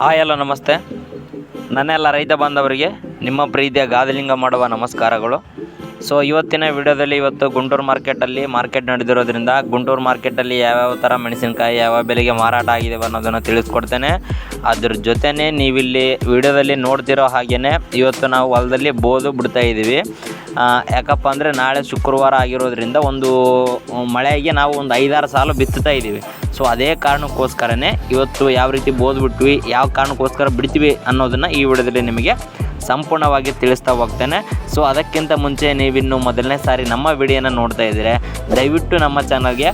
Hi hello ನಮಸ್ತೆ. ನನ್ನೆಲ್ಲ ರೈತ ಬಾಂಧವರಿಗೆ ನಿಮ್ಮ ಪ್ರೀತಿಯ ಗಾದಲಿಂಗ ಮಾಡುವ ನಮಸ್ಕಾರಗಳು. ಸೊ ಇವತ್ತಿನ ವಿಡಿಯೋದಲ್ಲಿ ಇವತ್ತು ಗುಂಟೂರು ಮಾರ್ಕೆಟಲ್ಲಿ ಮಾರ್ಕೆಟ್ ನಡೆದಿರೋದ್ರಿಂದ ಗುಂಟೂರು ಮಾರ್ಕೆಟಲ್ಲಿ ಯಾವ್ಯಾವ ಥರ ಮೆಣಸಿನಕಾಯಿ, ಯಾವ ಬೆಲೆಗೆ ಮಾರಾಟ ಆಗಿದೆ ಅನ್ನೋದನ್ನು ತಿಳಿಸ್ಕೊಡ್ತೇನೆ. ಅದ್ರ ಜೊತೆನೇ ನೀವಿಲ್ಲಿ ವಿಡಿಯೋದಲ್ಲಿ ನೋಡ್ತಿರೋ ಹಾಗೆಯೇ ಇವತ್ತು ನಾವು ಹೊಲದಲ್ಲಿ ಬೋದು ಬಿಡ್ತಾ ಇದ್ದೀವಿ. ಯಾಕಪ್ಪ ಅಂದರೆ ನಾಳೆ ಶುಕ್ರವಾರ ಆಗಿರೋದ್ರಿಂದ ಒಂದು ಮಳೆಗೆ ನಾವು ಒಂದು ಐದಾರು ಸಾಲು ಬಿತ್ತುತ್ತಾ ಇದ್ದೀವಿ. ಸೊ ಅದೇ ಕಾರಣಕ್ಕೋಸ್ಕರನೇ ಇವತ್ತು ಯಾವ ರೀತಿ ಬೋದು ಬಿಟ್ವಿ, ಯಾವ ಕಾರಣಕ್ಕೋಸ್ಕರ ಬಿಡ್ತೀವಿ ಅನ್ನೋದನ್ನು ಈ ವಿಡಿಯೋದಲ್ಲಿ ನಿಮಗೆ ಸಂಪೂರ್ಣವಾಗಿ ತಿಳಿಸ್ತಾ ಹೋಗ್ತೇನೆ. ಸೊ ಅದಕ್ಕಿಂತ ಮುಂಚೆ ನೀವಿನ್ನು ಮೊದಲನೇ ಸಾರಿ ನಮ್ಮ ವಿಡಿಯೋನ ನೋಡ್ತಾ ಇದ್ದೀರಿ, ದಯವಿಟ್ಟು ನಮ್ಮ ಚಾನಲ್ಗೆ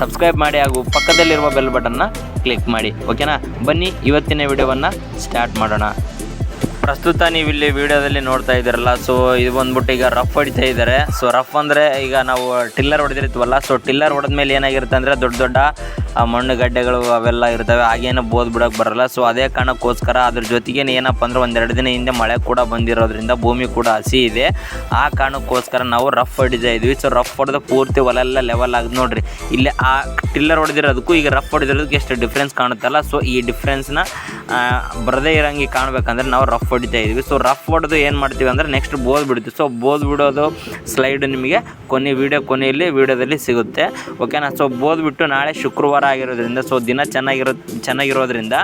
ಸಬ್ಸ್ಕ್ರೈಬ್ ಮಾಡಿ ಹಾಗೂ ಪಕ್ಕದಲ್ಲಿರುವ ಬೆಲ್ ಬಟನ್ನ ಕ್ಲಿಕ್ ಮಾಡಿ. ಓಕೆನಾ ಬನ್ನಿ, ಇವತ್ತಿನ ವಿಡಿಯೋವನ್ನು ಸ್ಟಾರ್ಟ್ ಮಾಡೋಣ. ಪ್ರಸ್ತುತ ನೀವು ಇಲ್ಲಿ ವಿಡಿಯೋದಲ್ಲಿ ನೋಡ್ತಾ ಇದ್ದೀರಲ್ಲ ಸೊ ಇದು ಬಂದ್ಬಿಟ್ಟು ಈಗ ರಫ್ ಹೊಡಿತಾ ಇದ್ದಾರೆ. ಸೊ ರಫ್ ಅಂದರೆ ಈಗ ನಾವು ಟಿಲ್ಲರ್ ಹೊಡೆದಿರ್ತೀವಲ್ಲ ಸೊ ಟಿಲ್ಲರ್ ಹೊಡೆದ ಮೇಲೆ ಏನಾಗಿರುತ್ತೆ ಅಂದರೆ ದೊಡ್ಡ ದೊಡ್ಡ ಆ, ಮಣ್ಣು ಗಡ್ಡೆಗಳು ಅವೆಲ್ಲ ಇರ್ತವೆ. ಹಾಗೇನು ಬೋದ್ ಬಿಡೋಕೆ ಬರಲ್ಲ. ಸೊ ಅದೇ ಕಾರಣಕ್ಕೋಸ್ಕರ ಅದ್ರ ಜೊತೆಗೆ ಏನಪ್ಪ ಅಂದ್ರೆ ಒಂದೆರಡು ದಿನ ಹಿಂದೆ ಮಳೆ ಕೂಡ ಬಂದಿರೋದ್ರಿಂದ ಭೂಮಿ ಕೂಡ ಹಸಿ ಇದೆ. ಆ ಕಾರಣಕ್ಕೋಸ್ಕರ ನಾವು ರಫ್ ಹೊಡಿತಾ ಇದ್ವಿ. ಸೊ ರಫ್ ಹೊಡೆದ ಪೂರ್ತಿ ಹೊಲ ಎಲ್ಲ ಲೆವೆಲ್ ಆಗಿ ನೋಡ್ರಿ. ಇಲ್ಲಿ ಆ ಟಿಲ್ಲರ್ ಹೊಡೆದಿರೋದಕ್ಕೂ ಈಗ ರಫ್ ಹೊಡೆದಿರೋದಕ್ಕೆ ಎಷ್ಟು ಡಿಫ್ರೆನ್ಸ್ ಕಾಣುತ್ತಲ್ಲ. ಸೊ ಈ ಡಿಫ್ರೆನ್ಸ್ನ ಬರದೇ ಇರೋಂಗೆ ಕಾಣಬೇಕಂದ್ರೆ ನಾವು ರಫ್ ಹೊಡಿತಾ ಇದ್ವಿ. ಸೊ ರಫ್ ಹೊಡೆದು ಏನು ಮಾಡ್ತೀವಿ ಅಂದರೆ ನೆಕ್ಸ್ಟ್ ಬೋದ್ ಬಿಡ್ತೀವಿ. ಸೊ ಬೋದ್ ಬಿಡೋದು ಸ್ಲೈಡ್ ನಿಮಗೆ ಕೊನೆ ವೀಡಿಯೋ ಕೊನೆಯಲ್ಲಿ ವೀಡಿಯೋದಲ್ಲಿ ಸಿಗುತ್ತೆ. ಓಕೆನಾ ಸೊ ಬೋದ್ ಬಿಟ್ಟು ನಾಳೆ ಶುಕ್ರವಾರ ಆಗಿರೋದ್ರಿಂದ ಸೊ ದಿನ ಚೆನ್ನಾಗಿರೋ, ಚೆನ್ನಾಗಿರೋದ್ರಿಂದ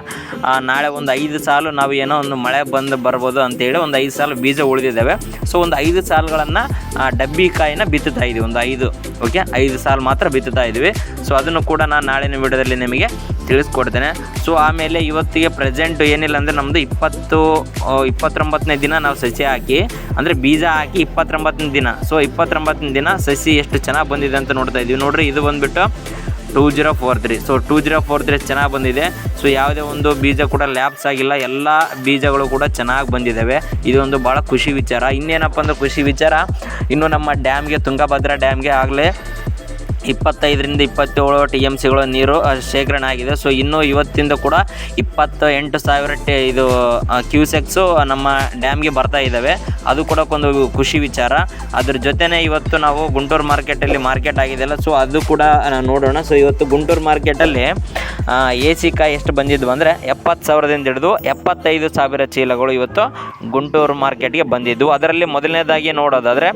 ನಾಳೆ ಒಂದು ಐದು ಸಾಲು ನಾವು ಏನೋ ಒಂದು ಮಳೆ ಬಂದು ಬರ್ಬೋದು ಅಂತೇಳಿ ಒಂದು ಐದು ಸಾಲು ಬೀಜ ಉಳಿದಿದ್ದಾವೆ. ಸೊ ಒಂದು ಐದು ಸಾಲುಗಳನ್ನು ಡಬ್ಬಿಕಾಯಿನ ಬಿತ್ತುತ್ತಾ ಇದ್ದೀವಿ ಒಂದು ಐದು ಓಕೆ ಐದು ಸಾಲು ಮಾತ್ರ ಬಿತ್ತುತ್ತಾ ಇದ್ದೀವಿ ಸೊ ಅದನ್ನು ಕೂಡ ನಾನು ನಾಳಿನ ವಿಡಿಯೋದಲ್ಲಿ ನಿಮಗೆ ತಿಳಿಸ್ಕೊಡ್ತೇನೆ. ಸೊ ಆಮೇಲೆ ಇವತ್ತಿಗೆ ಪ್ರೆಸೆಂಟ್ ಏನಿಲ್ಲ ಅಂದರೆ ನಮ್ಮದು ಇಪ್ಪತ್ತು ಇಪ್ಪತ್ತೊಂಬತ್ತನೇ ದಿನ ನಾವು ಸಸಿ ಹಾಕಿ, ಅಂದರೆ ಬೀಜ ಹಾಕಿ ಇಪ್ಪತ್ತೊಂಬತ್ತನೇ ದಿನ. ಸೊ ಇಪ್ಪತ್ತೊಂಬತ್ತನೇ ದಿನ ಸಸಿ ಎಷ್ಟು ಚೆನ್ನಾಗಿ ಬಂದಿದೆ ಅಂತ ನೋಡ್ತಾ ಇದ್ದೀವಿ. ನೋಡ್ರಿ, ಇದು ಬಂದುಬಿಟ್ಟು two zero four three so two zero four three ಚೆನ್ನಾಗಿ ಬಂದಿದೆ. ಸೊ ಯಾವುದೇ ಒಂದು ಬೀಜ ಕೂಡ ಲ್ಯಾಪ್ಸ್ ಆಗಿಲ್ಲ. ಎಲ್ಲ ಬೀಜಗಳು ಕೂಡ ಚೆನ್ನಾಗಿ ಬಂದಿದ್ದಾವೆ ಇದೊಂದು ಭಾಳ ಖುಷಿ ವಿಚಾರ. ಇನ್ನೇನಪ್ಪ ಅಂದ್ರೆ ಖುಷಿ ವಿಚಾರ? ಇನ್ನು ನಮ್ಮ ಡ್ಯಾಮ್ಗೆ ತುಂಗಭದ್ರಾ ಡ್ಯಾಮ್ಗೆ ಆಗಲೇ ಇಪ್ಪತ್ತೈದರಿಂದ ಇಪ್ಪತ್ತೇಳು ಟಿ ಎಂ ಸಿಗಳ ನೀರು ಶೇಖರಣೆ ಆಗಿದೆ ಸೊ ಇನ್ನೂ ಇವತ್ತಿಂದ ಕೂಡ ಇಪ್ಪತ್ತ ಎಂಟು ಸಾವಿರ ಟಿ, ಇದು ಕ್ಯೂಸೆಕ್ಸು ನಮ್ಮ ಡ್ಯಾಮ್ಗೆ ಬರ್ತಾ ಇದ್ದಾವೆ. ಅದು ಕೂಡ ಒಂದು ಖುಷಿ ವಿಚಾರ. ಅದ್ರ ಜೊತೆನೇ ಇವತ್ತು ನಾವು ಗುಂಟೂರು ಮಾರ್ಕೆಟಲ್ಲಿ ಮಾರ್ಕೆಟ್ ಆಗಿದೆಯಲ್ಲ ಸೊ ಅದು ಕೂಡ ನೋಡೋಣ. ಸೊ ಇವತ್ತು ಗುಂಟೂರು ಮಾರ್ಕೆಟಲ್ಲಿ ಎ ಸಿ ಕಾಯಿ ಎಷ್ಟು ಬಂದಿದ್ವು ಅಂದರೆ ಎಪ್ಪತ್ತು ಸಾವಿರದಿಂದ ಹಿಡಿದು ಎಪ್ಪತ್ತೈದು ಸಾವಿರ ಚೀಲಗಳು ಇವತ್ತು ಗುಂಟೂರು ಮಾರ್ಕೆಟ್ಗೆ ಬಂದಿದ್ವು. ಅದರಲ್ಲಿ ಮೊದಲನೇದಾಗಿ ನೋಡೋದಾದರೆ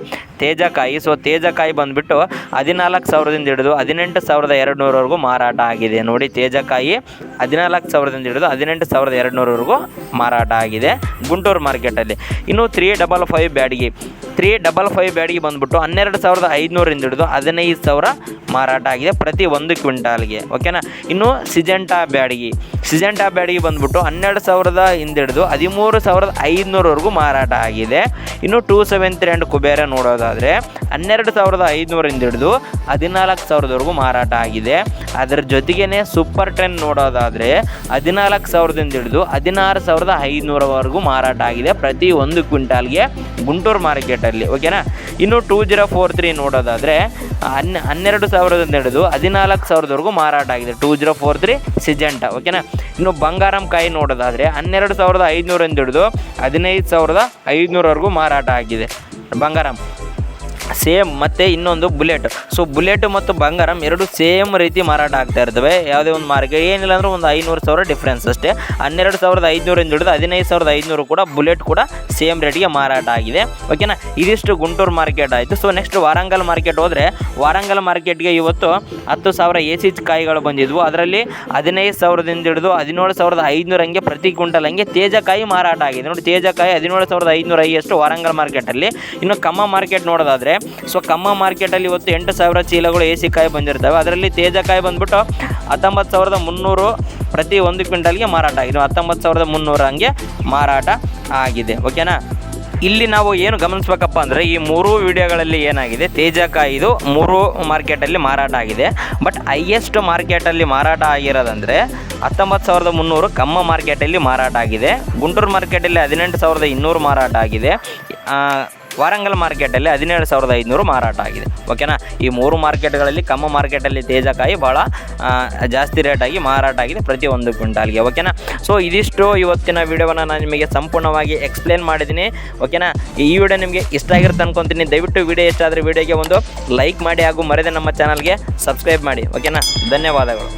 ತೇಜಕಾಯಿ. ಸೊ ತೇಜಕಾಯಿ ಬಂದುಬಿಟ್ಟು ಹದಿನಾಲ್ಕು ಸಾವಿರದಿಂದ ಹಿಡಿದು ಹದಿನೆಂಟು ಸಾವಿರದ ಎರಡು ನೂರವರೆಗೂ ಮಾರಾಟ ಆಗಿದೆ. ನೋಡಿ, ತೇಜಕಾಯಿ ಹದಿನಾಲ್ಕು ಸಾವಿರದಿಂದ ಹಿಡಿದು ಹದಿನೆಂಟು ಸಾವಿರದ ಎರಡು ನೂರವರೆಗೂ ಮಾರಾಟ ಆಗಿದೆ ಗುಂಟೂರು ಮಾರ್ಕೆಟಲ್ಲಿ. ಇನ್ನು three double five Byadgi. Three double five Byadgi ಬಂದುಬಿಟ್ಟು ಹನ್ನೆರಡು ಸಾವಿರದ ಐದುನೂರಿಂದ ಹಿಡಿದು ಹದಿನೈದು ಸಾವಿರ ಮಾರಾಟ ಆಗಿದೆ ಪ್ರತಿ ಒಂದು ಕ್ವಿಂಟಾಲ್ಗೆ, ಓಕೆನಾ? ಇನ್ನು ಸಿಜೆಂಟಾ ಬ್ಯಾಡಿಗೆ ಸಿಜೆಂಟಾ ಬ್ಯಾಡಿಗೆ ಬಂದುಬಿಟ್ಟು ಹನ್ನೆರಡು ಸಾವಿರದ ಹಿಂದಿಡಿದು ಹದಿಮೂರು ಸಾವಿರದ ಐದುನೂರವರೆಗೂ ಮಾರಾಟ ಆಗಿದೆ. ಇನ್ನು two seven three and Kubera ನೋಡೋದಾದರೆ ಹನ್ನೆರಡು ಸಾವಿರದ ಐದುನೂರಿಂದ ಹಿಡಿದು ಹದಿನಾಲ್ಕು ಸಾವಿರದವರೆಗೂ ಮಾರಾಟ ಆಗಿದೆ. ಅದರ ಜೊತೆಗೇ ಸೂಪರ್ ಟೆನ್ ನೋಡೋದಾದರೆ ಹದಿನಾಲ್ಕು ಸಾವಿರದಿಂದ ಹಿಡಿದು ಹದಿನಾರು ಸಾವಿರದ ಐದುನೂರವರೆಗೂ ಮಾರಾಟ ಆಗಿದೆ ಪ್ರತಿ ಒಂದು ಕ್ವಿಂಟಾಲ್ಗೆ ಗುಂಟೂರು ಮಾರ್ಕೆಟಲ್ಲಿ ಓಕೆನಾ ಇನ್ನು ಟೂ ಜೀರೋ ಫೋರ್ ತ್ರೀ ನೋಡೋದಾದರೆ, ಹನ್ನೆ, ಹನ್ನೆರಡು ಸಾವಿರದಿಂದ ಹಿಡಿದು ಹದಿನಾಲ್ಕು ಸಾವಿರದವರೆಗೂ ಮಾರಾಟ ಆಗಿದೆ two zero four three Syngenta ಓಕೆನಾ ಇನ್ನು ಬಂಗಾರಂ ಕಾಯಿ ನೋಡೋದಾದರೆ, ಹನ್ನೆರಡು ಸಾವಿರದ ಐದುನೂರಿಂದ ಹಿಡಿದು ಹದಿನೈದು ಸಾವಿರದ ಐದುನೂರವರೆಗೂ ಮಾರಾಟ ಆಗಿದೆ. ಬಂಗಾರಂ. ಸೇಮ್ ಮತ್ತು ಇನ್ನೊಂದು ಬುಲೆಟ್. ಸೊ ಬುಲೆಟ್ ಮತ್ತು ಬಂಗಾರಂ ಎರಡು ಸೇಮ್ ರೀತಿ ಮಾರಾಟ ಆಗ್ತಾ ಇರ್ತವೆ. ಯಾವುದೇ ಒಂದು ಮಾರ್ಕೆಟ್ ಏನಿಲ್ಲ ಅಂದ್ರೆ ಒಂದು ಐನೂರು ಸಾವಿರ ಡಿಫ್ರೆನ್ಸ್ ಅಷ್ಟೇ. ಹನ್ನೆರಡು ಸಾವಿರದ ಐದುನೂರಿಂದ ಹಿಡಿದು ಹದಿನೈದು ಸಾವಿರದ ಐದುನೂರು ಕೂಡ ಬುಲೆಟ್ ಕೂಡ ಸೇಮ್ ರೇಟ್ಗೆ ಮಾರಾಟ ಆಗಿದೆ. ಓಕೆನಾ ಇದಿಷ್ಟು ಗುಂಟೂರು ಮಾರ್ಕೆಟ್ ಆಯಿತು. ಸೊ ನೆಕ್ಸ್ಟ್ ವಾರಂಗಲ್ ಮಾರ್ಕೆಟ್ ಹೋದರೆ, ವಾರಂಗಲ್ ಮಾರ್ಕೆಟ್ಗೆ ಇವತ್ತು ಹತ್ತು ಸಾವಿರ ಎ ಸಿ ಕಾಯಿಗಳು ಬಂದಿದ್ವು. ಅದರಲ್ಲಿ ಹದಿನೈದು ಸಾವಿರದಿಂದ ಹಿಡಿದು ಹದಿನೇಳು ಸಾವಿರದ ಐದುನೂರು ಹಂಗೆ ಪ್ರತಿ ಕ್ವಿಂಟಲ್ ಹಂಗೆ ತೇಜಕಾಯಿ ಮಾರಾಟ ಆಗಿದೆ. ನೋಡಿ ತೇಜಕಾಯಿ ಹದಿನೇಳು ಸಾವಿರದ ಐದುನೂರ ಐವಷ್ಟು ವಾರಂಗಲ್ ಮಾರ್ಕೆಟಲ್ಲಿ ಇನ್ನು ಕಮ್ಮ ಮಾರ್ಕೆಟ್ ನೋಡೋದಾದರೆ ಸೊ ಕಮ್ಮ ಮಾರ್ಕೆಟಲ್ಲಿ ಇವತ್ತು ಎಂಟು ಸಾವಿರ ಚೀಲಗಳು ಎ ಸಿ ಕಾಯಿ ಬಂದಿರ್ತವೆ. ಅದರಲ್ಲಿ ತೇಜಕಾಯಿ ಬಂದ್ಬಿಟ್ಟು ಹತ್ತೊಂಬತ್ತು ಸಾವಿರದ ಮುನ್ನೂರು ಪ್ರತಿ ಒಂದು ಕ್ವಿಂಟಲ್ಗೆ ಮಾರಾಟ ಆಗಿದೆ. ಹತ್ತೊಂಬತ್ತು ಸಾವಿರದ ಮುನ್ನೂರು ಹಂಗೆ ಮಾರಾಟ ಆಗಿದೆ. ಓಕೆನಾ ಇಲ್ಲಿ ನಾವು ಏನು ಗಮನಿಸ್ಬೇಕಪ್ಪ ಅಂದರೆ ಈ ಮೂರು ವಿಡಿಯೋಗಳಲ್ಲಿ ಏನಾಗಿದೆ? ತೇಜಕಾಯಿದು ಮೂರು ಮಾರ್ಕೆಟಲ್ಲಿ ಮಾರಾಟ ಆಗಿದೆ. ಬಟ್ ಹೈಯೆಸ್ಟ್ ಮಾರ್ಕೆಟಲ್ಲಿ ಮಾರಾಟ ಆಗಿರೋದಂದರೆ ಹತ್ತೊಂಬತ್ತು ಸಾವಿರದ ಮುನ್ನೂರು ಕಮ್ಮ ಮಾರ್ಕೆಟಲ್ಲಿ ಮಾರಾಟ ಆಗಿದೆ. ಗುಂಟೂರು ಮಾರ್ಕೆಟಲ್ಲಿ ಹದಿನೆಂಟು ಸಾವಿರದ ಇನ್ನೂರು ಮಾರಾಟ ಆಗಿದೆ. ವಾರಂಗಲ್ ಮಾರ್ಕೆಟಲ್ಲಿ ಹದಿನೇಳು ಸಾವಿರದ ಐದುನೂರು ಮಾರಾಟ ಆಗಿದೆ. ಓಕೆನಾ? ಈ ಮೂರು ಮಾರ್ಕೆಟ್ಗಳಲ್ಲಿ ಕಮ್ಮ ಮಾರ್ಕೆಟಲ್ಲಿ ತೇಜಕಾಯಿ ಭಾಳ ಜಾಸ್ತಿ ರೇಟಾಗಿ ಮಾರಾಟ ಆಗಿದೆ ಪ್ರತಿ ಒಂದು ಕ್ವಿಂಟಾಲ್ಗೆ, ಓಕೆನಾ? ಸೊ ಇದಿಷ್ಟು ಇವತ್ತಿನ ವಿಡಿಯೋವನ್ನು ನಾನು ನಿಮಗೆ ಸಂಪೂರ್ಣವಾಗಿ ಎಕ್ಸ್ಪ್ಲೇನ್ ಮಾಡಿದ್ದೀನಿ, ಓಕೆನಾ? ಈ ವಿಡಿಯೋ ನಿಮಗೆ ಇಷ್ಟ ಆಗಿರುತ್ತೆ ಅನ್ಕೊತೀನಿ. ದಯವಿಟ್ಟು ವಿಡಿಯೋ ಇಷ್ಟ ಆದರೆ ವಿಡಿಯೋಗೆ ಒಂದು ಲೈಕ್ ಮಾಡಿ ಹಾಗೂ ಮರೆಯದೆ ನಮ್ಮ ಚಾನಲ್ಗೆ ಸಬ್ಸ್ಕ್ರೈಬ್ ಮಾಡಿ, ಓಕೆನಾ? ಧನ್ಯವಾದಗಳು.